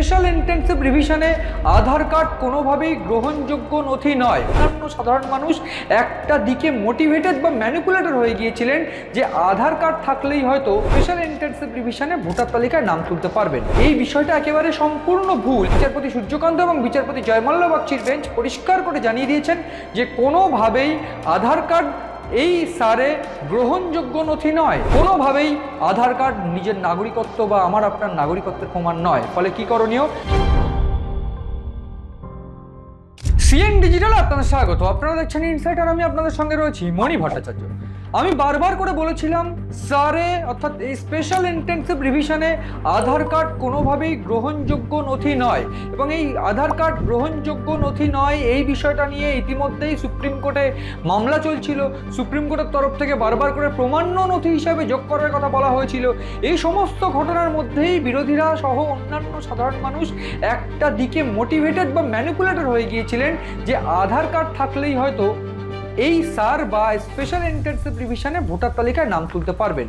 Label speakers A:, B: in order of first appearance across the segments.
A: Special intensive রিভিশনে Aadhaar card কোনোভাবেই গ্রহণযোগ্য নথি নয়। অন্যান্য সাধারণ মানুষ একটা দিকে মোটিভেটেড বা ম্যানিপুলেটেড হয়ে গিয়েছিলেন যে আধার কার্ড থাকলেই হয়তো স্পেশাল ইন্টেন্সিভ রিভিশনে ভোটার তালিকায় নাম তুলতে পারবেন। এই বিষয়টা একেবারে সম্পূর্ণ ভুল। বিচারপতি সূর্যকান্ত এবং বিচারপতি জয়মাল্য বাগচির বেঞ্চ পরিষ্কার করে জানিয়ে দিয়েছেন যে কোনোভাবেই আধার কার্ড এই সারে গ্রহণযোগ্য নথি নয়। কোনোভাবেই আধার কার্ড নিজের নাগরিকত্ব বা আমার আপনার নাগরিকত্বের প্রমাণ নয়। ফলে কি করণীয়? সিএন ডিজিটাল আপনাদের স্বাগত। আপনারা দেখছেন ইনসাইট আর আমি আপনাদের সঙ্গে রয়েছি মণি ভট্টাচার্য। আমি বারবার করে বলেছিলাম সারে অর্থাৎ এই স্পেশাল ইন্টেন্সিভ রিভিশনে আধার কার্ড কোনোভাবেই গ্রহণযোগ্য নথি নয়। এবং এই আধার কার্ড গ্রহণযোগ্য নথি নয়, এই বিষয়টা নিয়ে ইতিমধ্যেই সুপ্রিম কোর্টে মামলা চলছিল। সুপ্রিম কোর্টের তরফ থেকে বারবার করে প্রমাণ্য নথি হিসাবে যোগ করার কথা বলা হয়েছিল। এই সমস্ত ঘটনার মধ্যেই বিরোধীরা সহ অন্যান্য সাধারণ মানুষ একটা দিকে মোটিভেটেড বা ম্যানিপুলেটেড হয়ে গিয়েছিলেন। যে আধার কার্ড থাকলেই হয়তো এই সার বা স্পেশাল ইন্টেন্সিভ রিভিশনে ভোটার তালিকায় নাম তুলতে পারবেন।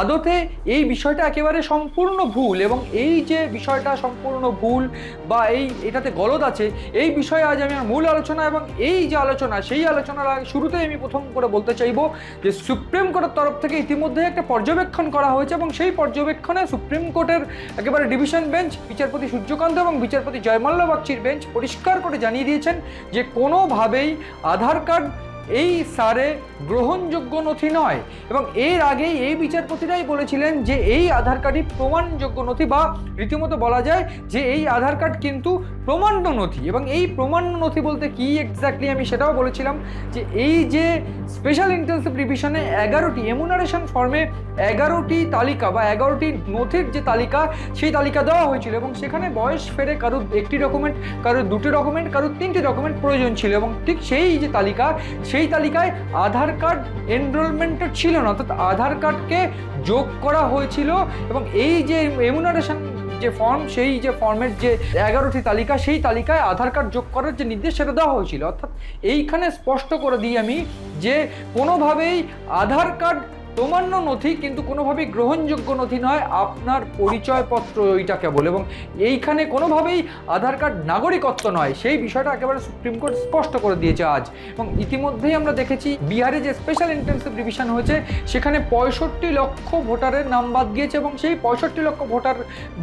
A: আদতে এই বিষয়টা একেবারে সম্পূর্ণ ভুল এবং এই যে বিষয়টা সম্পূর্ণ ভুল বা এই এটাতে গলদ আছে, এই বিষয়ে আজ আমি মূল আলোচনা এবং এই যে আলোচনা, সেই আলোচনার আগে শুরুতেই আমি প্রথম করে বলতে চাইব যে সুপ্রিম কোর্টের তরফ থেকে ইতিমধ্যে একটা পর্যবেক্ষণ করা হয়েছে এবং সেই পর্যবেক্ষণে সুপ্রিম কোর্টের একেবারে ডিভিশন বেঞ্চ, বিচারপতি সূর্যকান্ত এবং বিচারপতি জয়মাল্য বাগচির বেঞ্চ পরিষ্কার করে জানিয়ে দিয়েছেন যে কোনোভাবেই আধার কার্ড এই সারে গ্রহণযোগ্য নথি নয়। এবং এর আগেই এই বিচারপতিরাই বলেছিলেন যে এই আধার কার্ডই প্রমাণযোগ্য নথি বা রীতিমতো বলা যায় যে এই আধার কার্ড কিন্তু প্রমাণ্য নথি এবং এই প্রমাণ্য নথি বলতে কি এক্স্যাক্টলি আমি সেটাও বলেছিলাম যে এই যে স্পেশাল ইন্টেন্সিভ রিভিশনে এগারোটি এমুনারেশন ফর্মে এগারোটি তালিকা বা এগারোটি নথির যে তালিকা, সেই তালিকা দেওয়া হয়েছিল এবং সেখানে বয়স ফেরে কারোর একটি ডকুমেন্ট কারোর দুটি ডকুমেন্ট কারোর তিনটি ডকুমেন্ট প্রয়োজন ছিল এবং ঠিক সেই যে তালিকা, সেই তালিকায় আধার কার্ড এনরোলমেন্টেড ছিল না, অর্থাৎ আধার কার্ডকে যোগ করা হয়েছিল এবং এই যে এমুনারেশন যে ফর্ম সেই যে ফর্মের যে এগারোটি তালিকা, সেই তালিকায় আধার কার্ড যোগ করার যে নির্দেশ সেটা দেওয়া হয়েছিল। অর্থাৎ এইখানে স্পষ্ট করে দিই আমি যে কোনোভাবেই আধার কার্ড প্রমাণ্য নথি কিন্তু কোনোভাবেই গ্রহণযোগ্য নথি নয়। আপনার পরিচয়পত্র ওইটা কেবল এবং এইখানে কোনোভাবেই আধার কার্ড নাগরিকত্ব নয়। সেই বিষয়টা একেবারে সুপ্রিম কোর্ট স্পষ্ট করে দিয়েছে আজ। এবং ইতিমধ্যেই আমরা দেখেছি বিহারে যে স্পেশাল ইন্টেন্সিভ রিভিশন হয়েছে, সেখানে পঁয়ষট্টি লক্ষ ভোটারের নাম বাদ গিয়েছে এবং সেই পঁয়ষট্টি লক্ষ ভোটার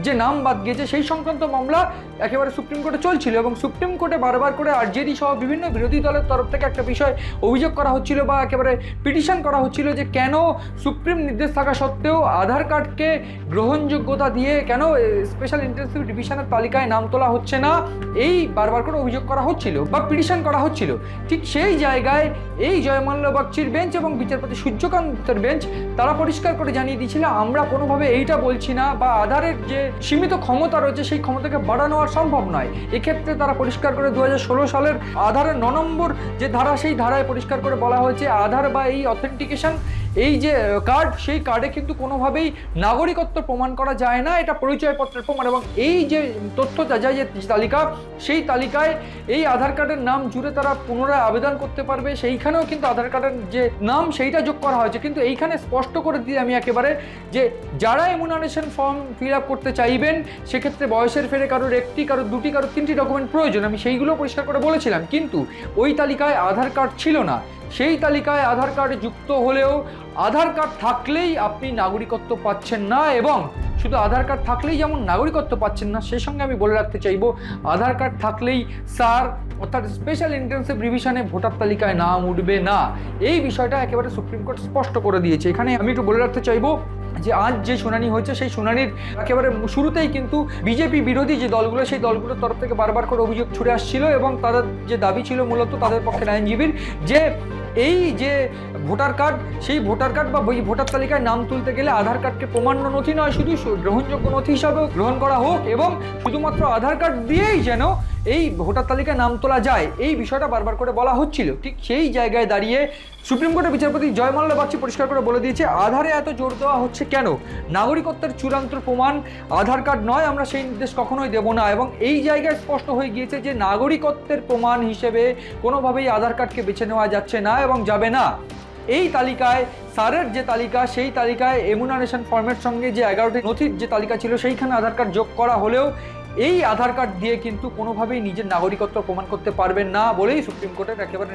A: যে নাম বাদ গিয়েছে, সেই সংক্রান্ত মামলা একেবারে সুপ্রিম কোর্টে চলছিল এবং সুপ্রিম কোর্টে বারবার করে আরজেডি সহ বিভিন্ন বিরোধী দলের তরফ থেকে একটা বিষয় অভিযোগ করা হচ্ছিল বা একেবারে পিটিশন করা হচ্ছিল যে কেন সুপ্রিম নির্দেশ থাকা সত্ত্বেও আধার কার্ডকে গ্রহণযোগ্যতা দিয়ে কেন স্পেশাল ইন্টেন্সিভ ডিভিশনের তালিকায় নাম তোলা হচ্ছে না? এই বারবার করে অভিযোগ করা হচ্ছিল বা পিটিশন করা হচ্ছিল। ঠিক সেই জায়গায় এই জয়মাল্য বাগচির বেঞ্চ এবং বিচারপতি সূর্যকান্তের বেঞ্চ তারা পরিষ্কার করে জানিয়ে দিয়েছিল, আমরা কোনোভাবে এইটা বলছি না বা আধারের যে সীমিত ক্ষমতা রয়েছে সেই ক্ষমতাকে বাড়ানো আর সম্ভব নয়। এক্ষেত্রে তারা পরিষ্কার করে দু হাজার ষোলো সালের আধারের ন নম্বর যে ধারা, সেই ধারায় পরিষ্কার করে বলা হয়েছে, আধার বা এই অথেন্টিকেশন এই যে কার্ড সেই কার্ডে কিন্তু কোনোভাবেই নাগরিকত্ব প্রমাণ করা যায় না, এটা পরিচয়পত্রের প্রমাণ এবং এই যে তথ্য যাচাই যে তালিকা, সেই তালিকায় এই আধার কার্ডের নাম জুড়ে তারা পুনরায় আবেদন করতে পারবে, সেইখানেও কিন্তু আধার কার্ডের যে নাম, সেইটা যোগ করা হয়েছে। কিন্তু এইখানে স্পষ্ট করে দিই আমি একেবারে যে, যারা এমুনারেশন ফর্ম ফিল আপ করতে চাইবেন, সেক্ষেত্রে বয়সের ফেরে কারোর একটি, কারোর দুটি, কারোর তিনটি ডকুমেন্ট প্রয়োজন, আমি সেইগুলো পরিষ্কার করে বলেছিলাম। কিন্তু ওই তালিকায় আধার কার্ড ছিল না। সেই তালিকায় আধার কার্ড যুক্ত হলেও আধার কার্ড থাকলেই আপনি নাগরিকত্ব পাচ্ছেন না এবং শুধু আধার কার্ড থাকলেই যেমন নাগরিকত্ব পাচ্ছেন না, সেই সঙ্গে আমি বলে রাখতে চাইব, আধার কার্ড থাকলেই স্যার অর্থাৎ স্পেশাল ইন্টেন্সিভ রিভিশনে ভোটার তালিকায় নাম উঠবে না। এই বিষয়টা একেবারে সুপ্রিম কোর্ট স্পষ্ট করে দিয়েছে। এখানে আমি একটু বলে রাখতে চাইব যে আজ যে শুনানি হয়েছে, সেই শুনানির একেবারে শুরুতেই কিন্তু বিজেপি বিরোধী যে দলগুলো, সেই দলগুলোর তরফ থেকে বারবার করে অভিযোগ ছুড়ে আসছিল এবং তাদের যে দাবি ছিল মূলত তাদের পক্ষে আইনজীবীর যে এই যে ভোটার কার্ড, সেই ভোটার কার্ড বা ওই ভোটার তালিকায় নাম তুলতে গেলে আধার কার্ডকে প্রমাণ্য নথি নয়, শুধু গ্রহণযোগ্য নথি হিসাবেও গ্রহণ করা হোক এবং শুধুমাত্র আধার কার্ড দিয়েই যেন এই ভোটার তালিকায় নাম তোলা যায়, এই বিষয়টা বারবার করে বলা হচ্ছিল। ঠিক সেই জায়গায় দাঁড়িয়ে সুপ্রিম কোর্টের বিচারপতি জয়মাল্য বাগচি পরিষ্কার করে বলে দিয়েছে, আধারে এত জোর দেওয়া হচ্ছে কেন? নাগরিকত্বের চূড়ান্ত প্রমাণ আধার কার্ড নয়, আমরা সেই নির্দেশ কখনোই দেব না। এবং এই জায়গায় স্পষ্ট হয়ে গিয়েছে যে নাগরিকত্বের প্রমাণ হিসেবে কোনোভাবেই আধার কার্ডকে বেছে নেওয়া যাচ্ছে না এবং যাবে না। এই তালিকায় সারের যে তালিকা, সেই তালিকায় এমুনারেশন ফর্মের সঙ্গে যে এগারোটি নথির যে তালিকা ছিল, সেইখানে আধার কার্ড যোগ করা হলেও এই আধার কার্ড দিয়ে কিন্তু কোনোভাবেই নিজের নাগরিকত্ব প্রমাণ করতে পারবেন না বলেই সুপ্রিম কোর্টের একেবারে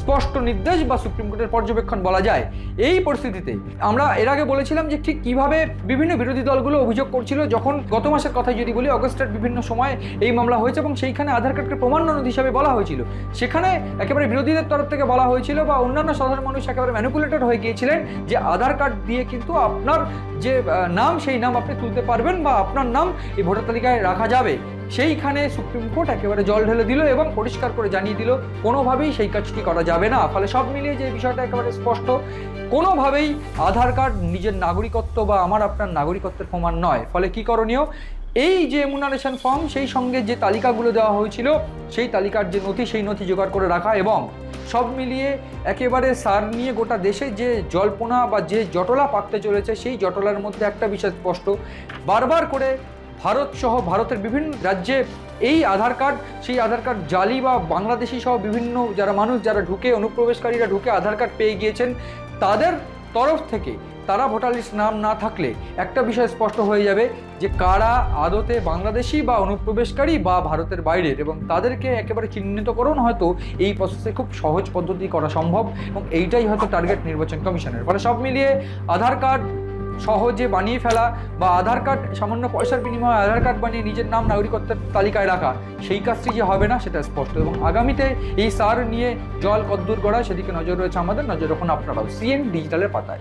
A: স্পষ্ট নির্দেশ বা সুপ্রিম কোর্টের পর্যবেক্ষণ বলা যায়। এই পরিস্থিতিতে আমরা এর আগে বলেছিলাম যে ঠিক কীভাবে বিভিন্ন বিরোধী দলগুলো অভিযোগ করছিল, যখন গত মাসের কথা যদি বলি, অগস্টের বিভিন্ন সময় এই মামলা হয়েছে এবং সেইখানে আধার কার্ডকে প্রমাণ নথি হিসাবে বলা হয়েছিল। সেখানে একেবারে বিরোধীদের তরফ থেকে বলা হয়েছিল বা অন্যান্য সাধারণ মানুষ একেবারে ম্যানিপুলেটেড হয়ে গিয়েছিলেন যে আধার কার্ড দিয়ে কিন্তু আপনার যে নাম, সেই নাম আপনি তুলতে পারবেন বা আপনার নাম এই ভোটার তালিকায় রাখা যাবে। সেইখানে সুপ্রিম কোর্ট একেবারে জল ঢেলে দিল এবং পরিষ্কার করে জানিয়ে দিল, কোনোভাবেই সেই কাজটি করা যাবে না। ফলে সব মিলিয়ে যে বিষয়টা একেবারে স্পষ্ট, কোনোভাবেই আধার কার্ড নিজের নাগরিকত্ব বা আমার আপনার নাগরিকত্বের প্রমাণ নয়। ফলে কি করণীয়? এই যে এমুনারেশন ফর্ম সেই সঙ্গে যে তালিকাগুলো দেওয়া হয়েছিল, সেই তালিকার যে নথি, সেই নথি জোগাড় করে রাখা এবং সব মিলিয়ে একেবারে সার নিয়ে গোটা দেশে যে জল্পনা বা যে জটলা পাকতে চলেছে, সেই জটলার মধ্যে একটা বিষয় স্পষ্ট, বারবার করে ভারত সহ ভারতের বিভিন্ন রাজ্যে এই আধার কার্ড, সেই আধার কার্ড জালি বা বাংলাদেশি সহ বিভিন্ন যারা মানুষ, যারা ঢুকে, অনুপ্রবেশকারীরা ঢুকে আধার কার্ড পেয়ে গিয়েছেন, তাদের তরফ থেকে তারা ভোটার লিস্ট নাম না থাকলে একটা বিষয় স্পষ্ট হয়ে যাবে যে কারা আদতে বাংলাদেশি বা অনুপ্রবেশকারী বা ভারতের বাইরের এবং তাদেরকে একেবারে চিহ্নিতকরণ হয়তো এই প্রসেসে খুব সহজ পদ্ধতি করা সম্ভব এবং এইটাই হয়তো টার্গেট নির্বাচন কমিশনের। ফলে সব মিলিয়ে আধার কার্ড সহজে বানিয়ে ফেলা বা আধার কার্ড, সামান্য পয়সার বিনিময়ে আধার কার্ড বানিয়ে নিজের নাম নাগরিকত্বের তালিকায় রাখা, সেই কাজটি যে হবে না সেটা স্পষ্ট। এবং আগামীতে এই সার নিয়ে জল কদ্দূর গড়ায় সেদিকে নজর রয়েছে আমাদের। নজর রাখুন আপনারাও সিএন ডিজিটালের পাতায়।